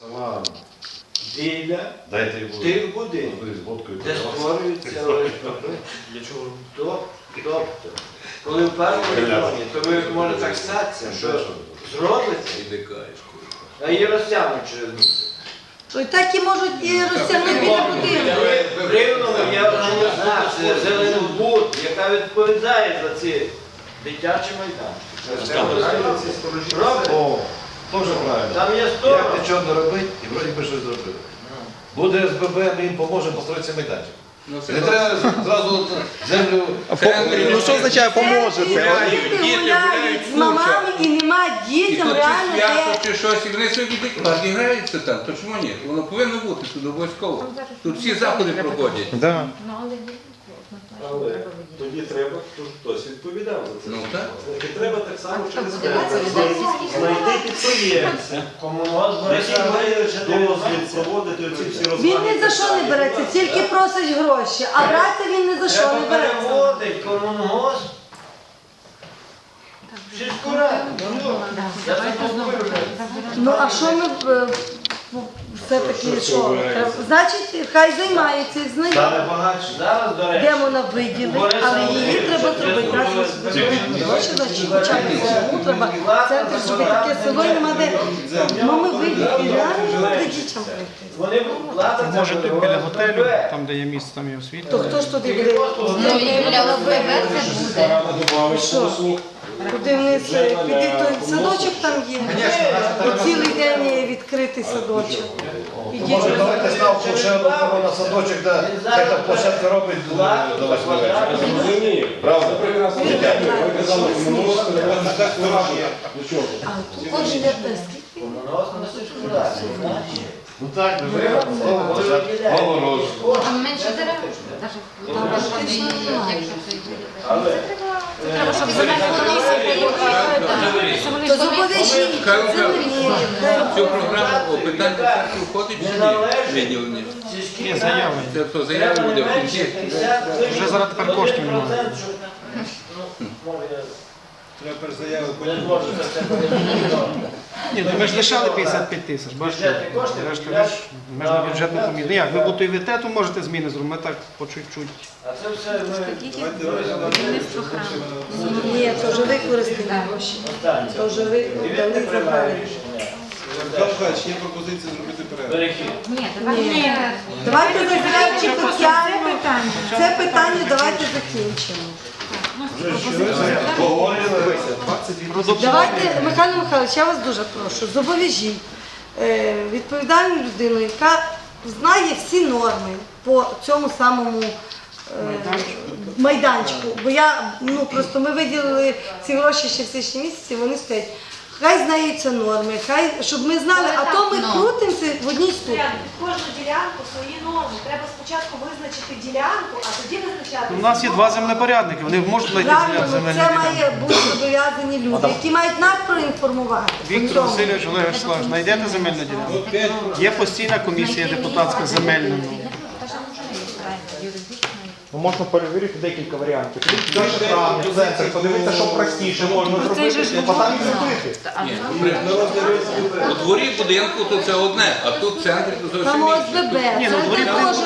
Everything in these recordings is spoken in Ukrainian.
Сама біля дайте йому тих будинків, водкою. де створюються ОСББ. Для чого? Тоб- Тобто, коли в першому регіоні, то ви може так статися, що зробиться, а її розтягнуть через місяць. То й так і можуть і розтягнути біля будинку. В Рівному є організація Зеленбуд, яка відповідає за ці дитячі майданчики. Роблять. О, теж правильно. Там є Як сторож. нічого не робити, і вроді би щось зробили. Буде СББ, ми їм поможемо построїти цей майданчик. Не треба зразу землю. Ну що означає поможете? Діти гуляють з мамами і немає дітям тут чи реально свято, чи щось, і вони собі так граються там, то чому ні? Воно повинно бути тут обов'язково. Тут всі заходи проходять. Да. Ну, але Але тоді треба, щоб хтось відповідав за це. Ну так. Значить, треба так само через буде знайти підприємця, який має дозвіл проводити оці всі розваги. Він ні за що не береться, тільки просить гроші, а брати він ні за що Треба не береться. переводить комунгос. в Сільську раду. Ну, Я це купив. Ну а що ми е, все-таки що? Треба- Значить, хай займаються і Стане знають. багатше. Зараз, до речі, Де вона виділить, але її треба зробити. Раз ми собі гроші, значить хоча б селу треба в центрі зробити таке село і нема де. Ну ми реально де дітям прийти. Вони платять за Можете біля готелю, там де є місце, там є То хто ж туди буде? Ну, і для ОСББ це буде. Що? Куди вниз е, піти, то садочок там є. І цілий день є відкритий садочок. Може, давайте ставку ще одну на садочок, де там площадка робить. Правда? Ви казали, так До? А тут знаєш? Ну так, не ви. Менше дерев. Але Треба, щоб земельна комісія То зобов'яжіть, цю програму о, питання церкви входить чи ні? Виділення. Є заяви. Це хто заяви буде в кінці. Вже зараз тепер коштів немає. Треба заяви Не зможу за це передати. Ні, ну ми ж лишали 55 тисяч, бачите? Бюджетні кошти Решта виділяють ж, ми ж на бюджетну комісію. Ну як, ви готуєте, то можете зміни зробити, ми так по чуть-чуть. А це все ми Ні, то вже використані гроші. останні. То вже ви дали приймає забрали. рішення. Михайлович, є пропозиція зробити перерву. Перехід. Ні, давай Ні. Давайте закінчимо Тетяну. Це питання давайте закінчимо. Давайте, Михайло Михайлович, я вас дуже прошу, зобов'яжіть е, відповідальну людину, яка знає всі норми по цьому самому е, майданчику. Бо я, ну просто ми виділили ці гроші ще в січні місяці, вони стоять. Хай знаються норми, хай, щоб ми знали, а то ми Ну. крутимося в одній ступі. Кожну ділянку свої норми. Треба спочатку визначити ділянку, а тоді визначати. У нас є два землепорядники, вони можуть знайти Правильно, земельні це ділянки. має бути зобов'язані люди, які мають нас проінформувати. Віктор По. Васильович, Олег Вячеславович, знайдете земельну ділянку? Є постійна комісія депутатська земельна. Ну, можна перевірити декілька варіантів. Перше травня, центр, подивитися, що простіше можна зробити, а там і зробити. Ні, при- У дворі будинку то це одне, а тут в центрі то зовсім Там інше. ОСББ, Ні, ну це дворі також.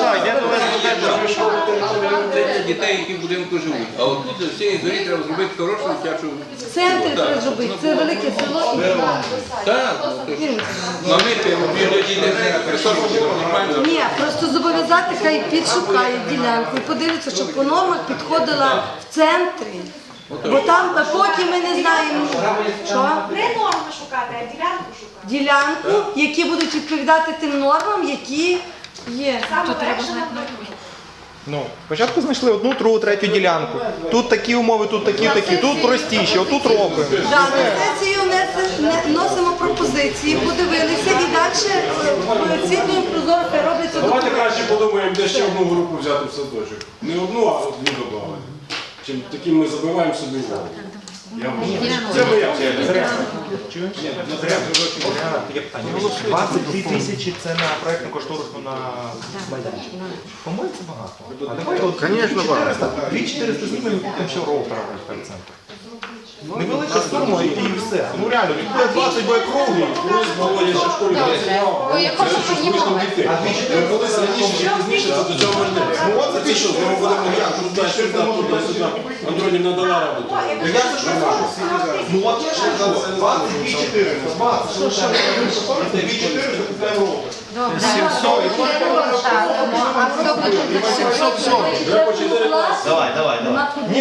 Це дітей, які в будинку живуть. А от тут з цієї зорі треба зробити хорошу дитячу. Центр треба зробити, це велике село. Так, ну, то ж. мамити, мобільні діти не присорбувати нормально. Ні, просто зобов'язати, хай підшукає ділянку і подивиться, щоб по нормах підходила в центрі. Бо там потім ми не знаємо, що Не норми шукати, а ділянку шукати. ділянку, які будуть відповідати тим нормам, які є. Тут треба знати. Ну, спочатку знайшли одну, другу, третю ділянку. Тут такі умови, тут такі, такі, тут простіші, отут робимо. Да, на вносимо пропозиції, подивилися і далі цінною прозоро хай робляться Давайте краще подумаємо, де ще одну групу взяти в садочок. Не одну, а дві додали. Чим таким ми забиваємо собі голову. Я вважаю. Це моя теорія. Є 22 тисячі це на проєктну кошторисну на майданчик. По-моєму, це багато. А давайте от 400, 2400 знімемо і купимо ще роутера в центр. Невелика сума і все. Ну реально, він буде 20 буде круглий. Колись Володя ще в школі працював. Бо я хочу Це ж колись дітей. А колись раніше чи пізніше це до цього вернеться. Ну, от це що, ми будемо як? Тут далі сюди, туди, сюди. Антонівна дала раду. Ну я за що кажу? Ну от я ж кажу, 22 4, 20, що ще? 2 4 купляємо роутер. Добре. А хто буде? 740. Вже по 4 класи. Давай, давай, давай. Ні,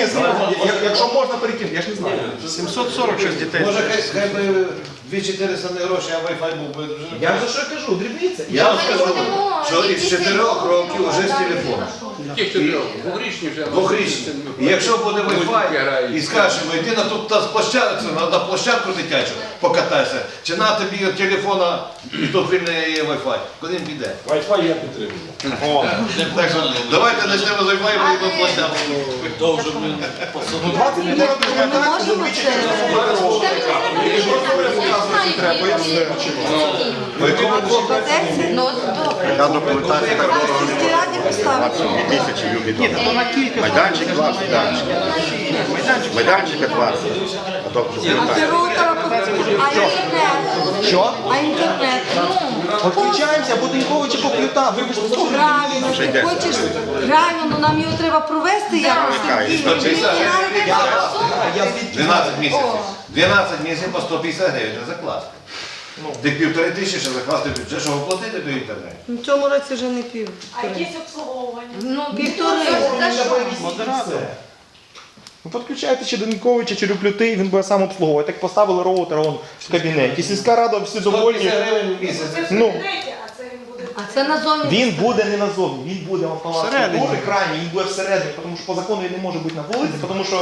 якщо можна перекинути, я ж не знаю. 740 щось дітей. Може, хай, хай би 2400 не гроші, а Wi-Fi був би вже. Я за що кажу, дрібниця. Я вам скажу, що із 4 років вже з телефону. Двохрічні вже. Двохрічні. І якщо буде Wi-Fi, і скажемо, йди на тут на площадку, на, площадку дитячу, покатайся, чи на тобі від телефона, і тут вільний є Wi-Fi. Куди він піде? Wi-Fi я підтримую. Так що давайте почнемо з Wi-Fi, і на площадку. ну 20 людей Ми не можемо це. По якому боку? Ну, добре. Тисячі то на кілька. Майданчик 20, майданчик. Майданчика 20. А тобто. А інтернет? Що? А інтернет? Відключаємося, Буденьковича по плюта, вибачте, слухай. Правильно, Вже ти йде. хочеш, правильно, ну нам його треба провести якось. Сергій. Мені гривень. треба Я звідки 12 місяців. 12 місяців по 150 гривень за закласти. Ти півтори тисячі ще закласти, вже що оплатити до інтернету. Ну, В цьому році вже не пів. А якесь обслуговування? Ну, Півтори. Що? Модератор. Ну, підключайте чи Даньковича, чи Люплюти, він буде сам обслуговувати. Так поставили роутер он в кабінеті. Сільська рада всі довольні. 150 гривень в місяць. Ну. А це він буде. А назовні. Він буде не назовні, він буде в палаці Всередині. культури крайній, він буде всередині, тому що по закону він не може бути на вулиці, тому А що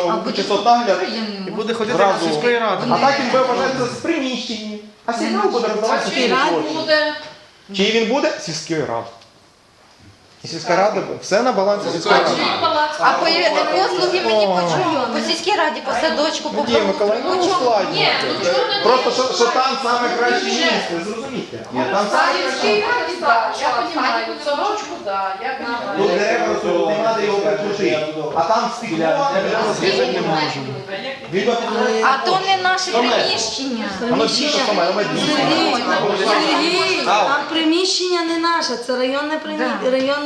приємно. І буде ходити Зразу. до сільської ради. А так він буде вважатися з приміщенням. А сигнал буде роздаватися Чи через раді буде. Чи він буде? Сільської ради. І сільська рада. Все на балансі сільської ради. А по послуги мені почують. По сільській раді, по садочку, по Надія Миколаївна, ну складно. Просто що, що там саме краще місце, зрозумійте. Ні, там саме краще. Я понимаю, садочку, да, я Тут дерева ростуть, не треба його прикрутити. А там стекло, Різати не можемо. підтримує. А то не наше приміщення. Воно більше саме, воно більше. Сергій, там приміщення не наше, це районне приміщення.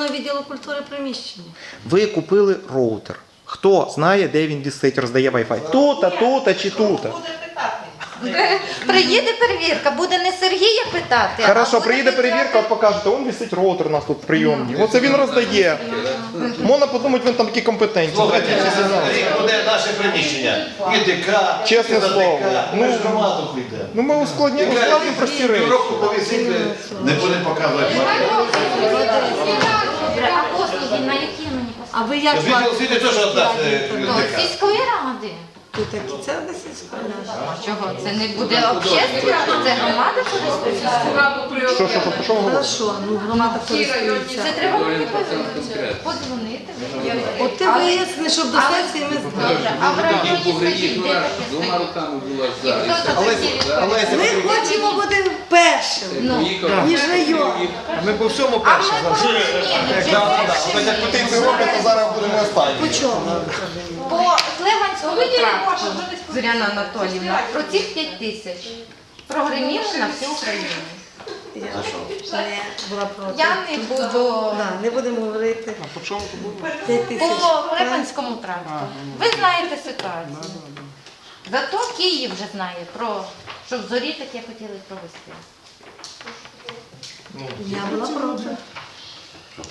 Районного відділу культури приміщення. Ви купили роутер. Хто знає, де він висить, роздає Wi-Fi? Тут, а тут, чи тут? Приїде перевірка, буде не Сергія питати. а Хорошо, буде приїде перевірка, от покажете, он висить роутер у нас тут в прийомні. Оце він роздає. Можна подумати, він там такі компетенції. Слухайте, рік буде наше приміщення. І ДК, Чесне і слово. Ну, Ми ж громаду йдемо. Ну ми ускладняємо ускладнюємо прості речі. Півроку повісити, не будемо показувати. Добре, а послуги на які мені А ви як освіти теж е, послуги? ДК. Сільської ради. Тут такі, це сільська. Чого? Це не буде общественно, це громада користується. Що, що, що, що ви говорите? Хорошо, ну громада користується. Це треба мені подзвонити. Подзвонити. От ти виясни, щоб до сесії ми знали. Добре, а в районі де таке двома стоїть? руками була І хто за. за такі відповіді? Ми хочемо бути першим, Ну, ніж район. Ми по всьому а перші. ми по Ні, вже Ось як зараз будемо останні. По чому? По Клеванському тракту, Зоряна Анатоліївна, про цих 5 тисяч прогреміли на всю Україну. Я не була проти. Я не буду Да, не будемо говорити. По чому то буде? 5 тисяч. по Клеванському тракту. Ви знаєте ситуацію. Зато Київ вже знає про що зорі таке хотіли провести. Я була проти.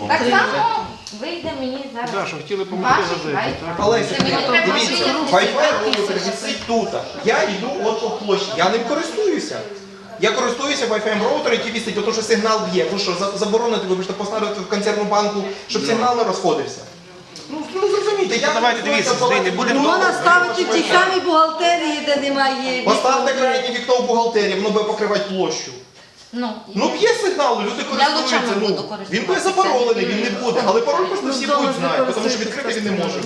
Так само вийде мені Так, зараз. що хотіли помогти Ваші так? Олеся, Це мені треба дивіться, вияснити Wi-Fi роутер висить тут. Я йду от по площі. Я ним користуюся. Я користуюся Wi-Fi роутером, який висить, тому що сигнал б'є. Ви що, за- заборонити, вибачте, поставити в консервну банку, щоб сигнал не розходився. Ну, ну зрозумійте, я Давайте, дивіться, сюди не будемо Ну, Можна ставити в тій самій бухгалтерії, де немає. Поставте крайнє вікно в бухгалтерії, воно буде покривати площу. Ну, Ну б'є сигнал, люди користуються. лучами Ну, буду він буде заборонений, він не буде. Але пароль просто всі вдома будуть знати, тому що відкрити він не може.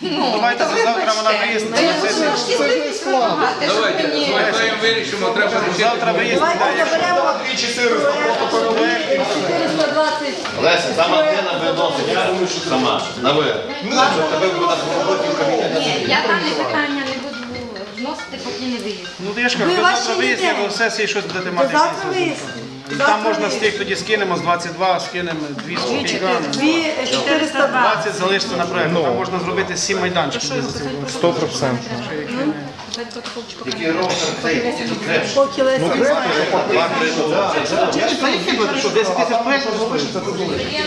Ну, Давайте за завтра вона вияснить. на сесії. Це ж не складно. Давайте з вирішимо, треба рішити. Завтра вияснить. Давайте заберемо Дві 400 просто переводити. 420. Леся, там антенна виносить сама, на вигляд. Щоб тебе на в. Ні, я там не питання не вносити, поки не виїзд. Ну то я ж кажу, Ви до ваші завтра вияснення, ідеї. до сесії щось будете До мати. завтра вияснимо. І Завтра там можна з тих тоді скинемо з 22, скинемо 2 з копійками. Дві 420. 20 залишиться на проєкт. Там можна зробити 7 майданчиків. десь за цей год. 100%. Тільки ровно цей крепше. Що 10 тисяч проєктів залишиться, то залишиться.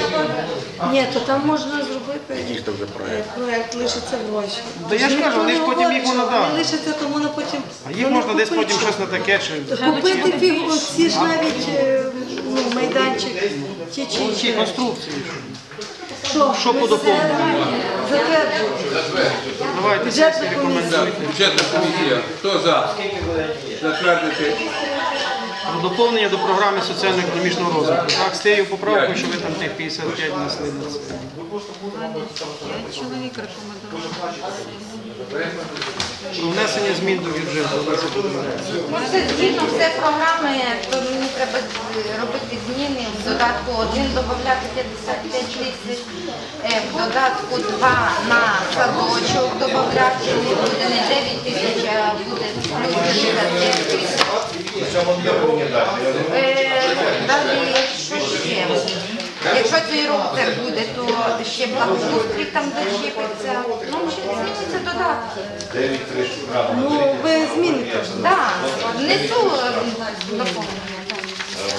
Ні, то там можна зробити Який ж вже е, проект? проект, лишиться гроші. Та я ж Ніхто кажу, вони не ж потім говорить, їх що надали. Вони лишаться, тому на потім. А їх вони можна десь купують, потім що- щось на таке чи Купити фіг, оці ж навіть е, ну, майданчик, ті чи інші. конструкції. Що, що по доповненню? Затверджуємо. Давайте Бюджетна комісія. рекомендуйте. Бюджетна комісія. Хто за? Затвердити. Про доповнення до програми соціально-економічного розвитку. Так, з тією поправкою, що ви там тих 55 внесли на це. Чоловік рекомендував. Про внесення змін до бюджету. Ну, згідно все програми, то мені треба робити зміни. В додатку 1 додати 55 тисяч, е, в додатку 2 на садочок додати, буде не 9 тисяч, а буде плюс 55 тисяч. Причому не повинні дати. Я думаю, Е, Далі, що ще, якщо цей рок це буде, то ще благоустрій там дочіпиться. Ну, ще зміниться додатки. 9 3 правда. Ну, ви зміните. Так, внесу е, доповнення. так.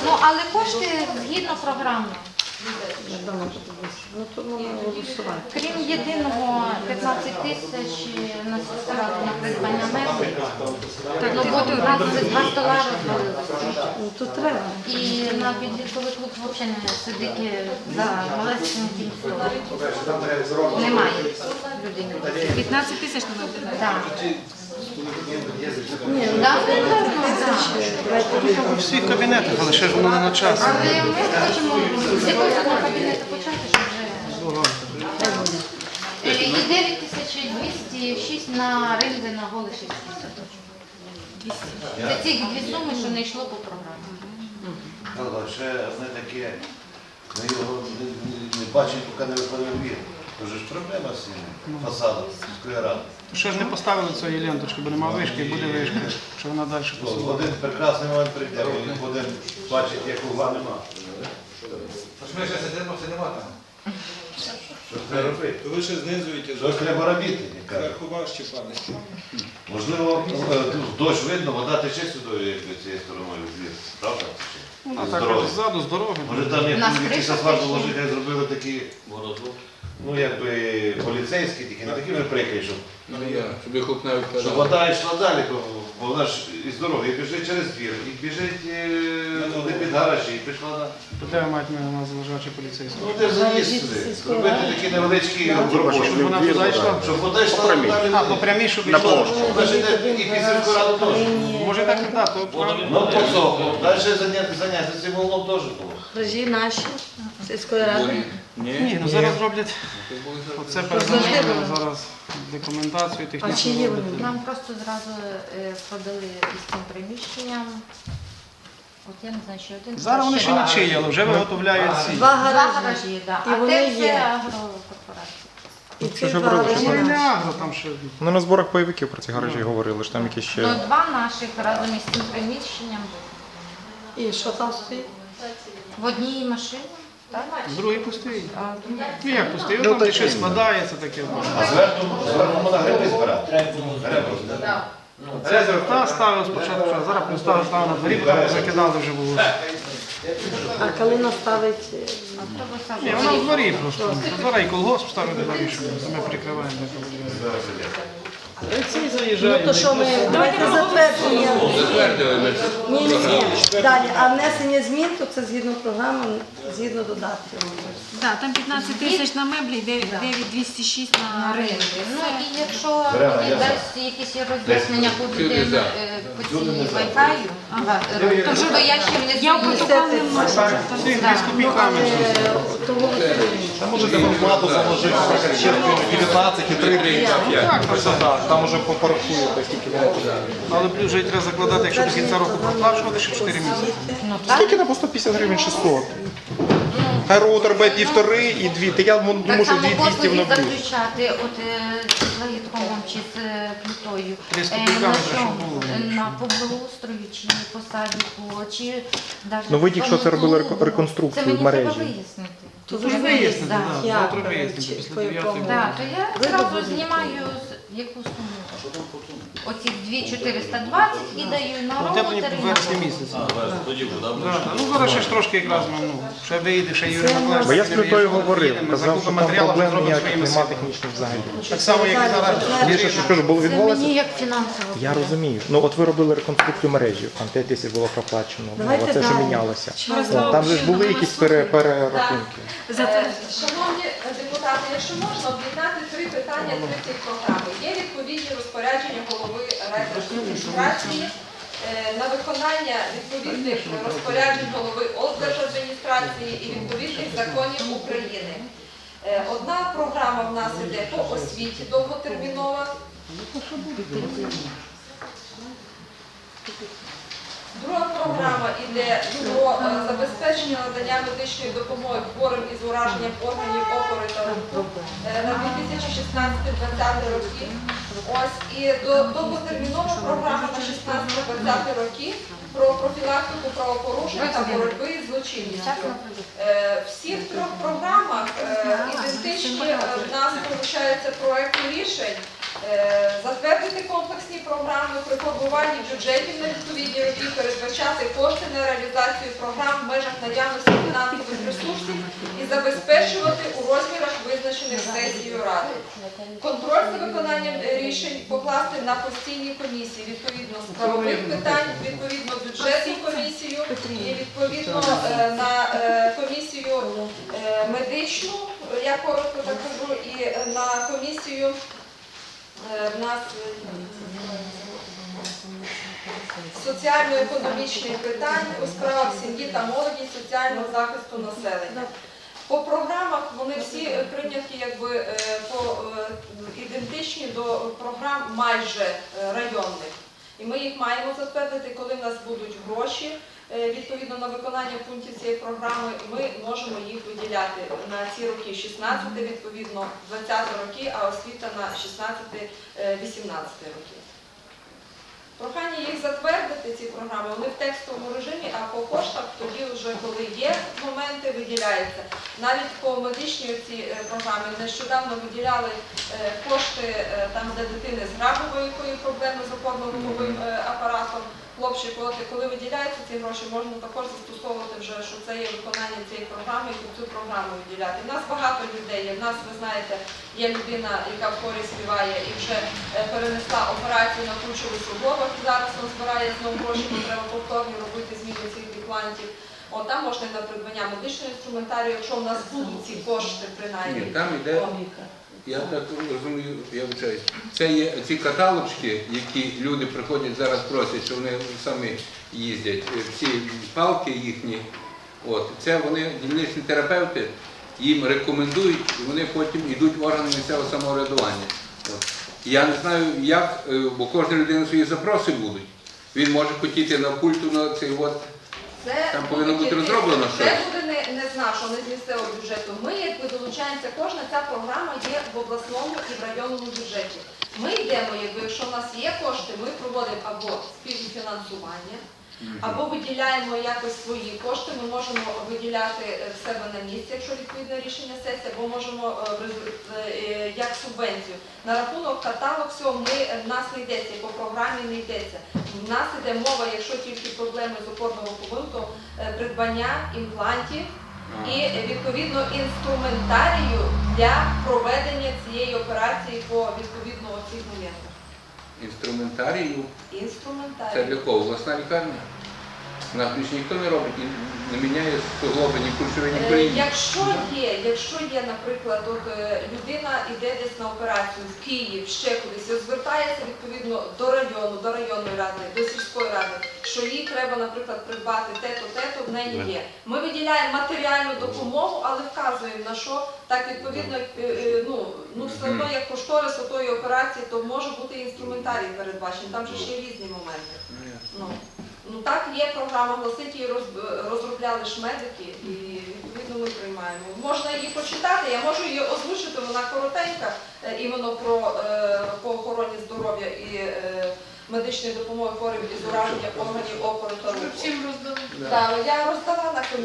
Ну, але кошти згідно програми. Ну, то можна голосувати. Крім єдиного 15 тисяч на сільськраду на придбання меблів. Ну, бо нас два стола розвалилися. Ну, то треба. І на підлітковий клуб взагалі не сидить е, за малесеньким столом. Немає людини. 15 тисяч на вибір. Так. Ні, ну. У всіх кабінетах, але ще ж воно не на час. Але ми хочемо з якогось такого кабінету почати, щоб вже... Е, І 9206 на ринзи на голий 6 Це ці дві суми, що не йшло по програмі. Але ще одне таке, ми його не, бачимо, поки не виконуємо він. Тож ж проблема з цим фасадом сільської ради. Ще ж не поставили цієї ленточки, бо нема вишки, буде вишка, що вона далі В посувала. один прекрасний момент прийде, коли один бачить, як угла нема. Ми ще сидимо, нема там. Що ж треба робити? То ви ще знизуєте, Що треба робити, я кажу. зверху важче. Можливо, е, дощ видно, вода тече сюди, якби цією стороною в ліс. Правда? Ну, З так, дороги. ззаду, з дороги. Може там як Нас якийсь криша асфальт тече. вложити, зробили такі, ну якби поліцейські, такі, не такі прикрі, щоб, Ну я, щоб їх хоп навіть щоб вода йшла далі, бо бо вона ж із дороги і біжить через двір, і біжить е, туди під гаражі, і пішла на. То де ви маєте на нас поліцейські? Ну де заїзд сюди. Зробити такі невеличкі. Щоб вона туди йшла? Щоб вода йшла далі. А, по прямій, щоб На йшла. площу. Вона ж йде і під сільську раду теж. Може так і так, то правильно. Ну, посохло. Далі заняти заняти цим углом теж було. Режі наші сільської ради. Ні, ну зараз роблять оце передбачено зараз документацію А чи технічну. є вони? Нам просто зразу е, продали із цим приміщенням. От я не знаю, що один. Зараз вони ще не чиї, але вже виготовляють ці. Два Два гаражі. гаражі. І а вони те все є. агрокорпорація. І ці два гаражі Ну і не наші. агро там ще. Ну на зборах бойовиків про ці гаражі говорили, що там якісь ще. Ну, два наших разом із цим приміщенням І що там стоїть? в одній машині. Другий пустий. Ну як пустий? Там де щось складається таке. А зверху, зверху можна гриби збирати. Гриби збирати. Це зерта ставив спочатку, а зараз поставив ставив на дворі, потім закидали вже було. А калина ставить. е, Ні, вона в дворі просто. Зараз і колгосп ставить на дворі, що ми прикриваємо. Ці Ну то що ми давайте затвердження. Затвердили ми. Ні, ні, ні. Далі, а внесення змін, то це згідно програми, згідно додатків. Так, там 15 тисяч на меблі, 9206 на на ринку. ринку. Ну і якщо мені дасть якісь роз'яснення по е, по цій Wi-Fi, то що я ще не Я в протокол не можу. Е, Можете вам владу заложити, 19 і 3 Так, так, так. Там уже порахуєте, скільки воно буде. Але плюс вже треба закладати, якщо до кінця року проплачувати, ще 4 місяці. Ну. Скільки на по 150 гривень 600? Хай роутер Б півтори і дві. Та я думаю, що 2200 послуги воно буде. заключати, от е, чи з е, плитою. Три з Е, копійками на щоб було. Е, На поблагоустрою чи по садіку, чи навіть Ну ви тільки що це робили клубу. реконструкцію Це мені в мережі. треба вияснити. То вже вияснити, да. завтра вияснити, після 9 якому? Так, то я зразу знімаю з яку суму. Оці 2420 і даю на Ну, це тоді роутер. в на вересні роутер. місяці. Да, да. Ну зараз ще ж трошки якраз ми, ну, ще вийде, ще Юрій Миколаївич. Бо я з ми говорив, казав, закупимо що там матеріали, проблем зробимо ніяких своїми силами. технічних взагалі. Так само, як і зараз. Я ж що кажу, бо Це мені як фінансово. Я розумію. Ну от ви робили реконструкцію мережі, там 5 тисяч було проплачено. Ну, Давайте це далі. мінялося. Там же ж були якісь пере- перерахунки. Е, Шановні депутати, якщо можна об'єднати три питання три цих програми. Є відповідні розпорядження голови райдержадміністрації е, на виконання відповідних розпоряджень голови облдержадміністрації і відповідних законів України. Е, Одна програма в нас іде по освіті довготермінова. Друга програма йде про е, забезпечення надання медичної допомоги хворим із ураженням органів опори та руху е, на 2016-2020 роки. Ось і довготермінова програма на 16-20 роки про профілактику правопорушень та боротьби з злочинністю. Е, Всі в трьох програмах е, ідентичні е, в нас виходить проекту рішень. Е, Затвердити комплексні програми при формуванні бюджетів на відповідні роки, передбачати кошти на реалізацію програм в межах наявності фінансових ресурсів і забезпечувати у розмірах визначених сесією ради. Контроль за виконанням рішень покласти на постійні комісії. Відповідно з правових питань, відповідно бюджетну комісію і відповідно е, на е, комісію медичну, я коротко так кажу, і на комісію в нас е, соціально-економічних питань у справах сім'ї та молоді, соціального захисту населення. По програмах вони всі е, прийняті якби е, по е, ідентичні до програм майже е, районних. І ми їх маємо затвердити, коли в нас будуть гроші е, відповідно на виконання пунктів цієї програми. Ми можемо їх виділяти на ці роки 16, відповідно 20 роки, а освіта на 16-18 роки. Прохання їх затвердити, ці програми, вони в текстовому режимі, а по коштах тоді вже, коли є моменти, виділяється. Навіть по медичній цій е, програмі нещодавно виділяли е, кошти е, там, де дитини з грабовою проблеми з опорно-руховим е, апаратом. Хлопчик, от коли виділяються ці гроші, можна також застосовувати вже, що це є виконання цієї програми і цю програму виділяти. У нас багато людей є. В нас, ви знаєте, є людина, яка в хорі співає і вже е, перенесла операцію на ключових суглобах і зараз вона збирає знову гроші, бо треба повторно робити зміну цих біплантів. От там можна на придбання медичного інструментарію, якщо в нас будуть ці кошти принаймні. Ні, там іде, я так розумію, я вчаюсь. Це є ці каталочки, які люди приходять зараз просять, що вони самі їздять. е, Ці палки їхні, от це вони дільничні терапевти їм рекомендують, і вони потім йдуть в органи місцевого самоврядування. От. Я не знаю, як, е, бо кожна людина свої запроси будуть. Він може хотіти на культу на цей от. Це Там повинно бути розроблено Це щось. буде не, не з нашого, не з місцевого бюджету. Ми, якби долучаємося, кожна ця програма є в обласному і в районному бюджеті. Ми йдемо, якби якщо в нас є кошти, ми проводимо або співфінансування, або виділяємо якось свої кошти. Ми можемо виділяти е, в себе на місці, якщо відповідне рішення сесії, або можемо е, е, як субвенцію. На рахунок каталог всього ми в нас не йдеться, по програмі не йдеться. В нас іде мова, якщо тільки проблеми з опорного е, придбання імплантів і відповідно інструментарію для проведення цієї операції по відповідно цих моментах. Інструментарію. Інструментарію. Це для кого? Власна лікарня? Нас більше ніхто не робить, не міняє суглоби, ні кульшові, ні Е. Якщо є, якщо є, наприклад, от е, людина йде десь на операцію в Київ, ще кудись, звертається відповідно до району, до районної ради, до сільської що їй треба, наприклад, придбати те-то, те-то, в неї є. Ми виділяємо матеріальну допомогу, але вказуємо на що так відповідно, е, е, ну ну все одно як кошторис отої операції, то може бути інструментарій передбачений. Там же ще різні моменти. Ну, ну так, є програма гласить, її розробляли ж медики, і відповідно ми приймаємо. Можна її почитати, я можу її озвучити, вона коротенька, е, іменно про е, по охороні здоров'я і е, медичної допомоги хворим із ураження органів опору та руху. Всім роздали. Так, я роздала на комісію.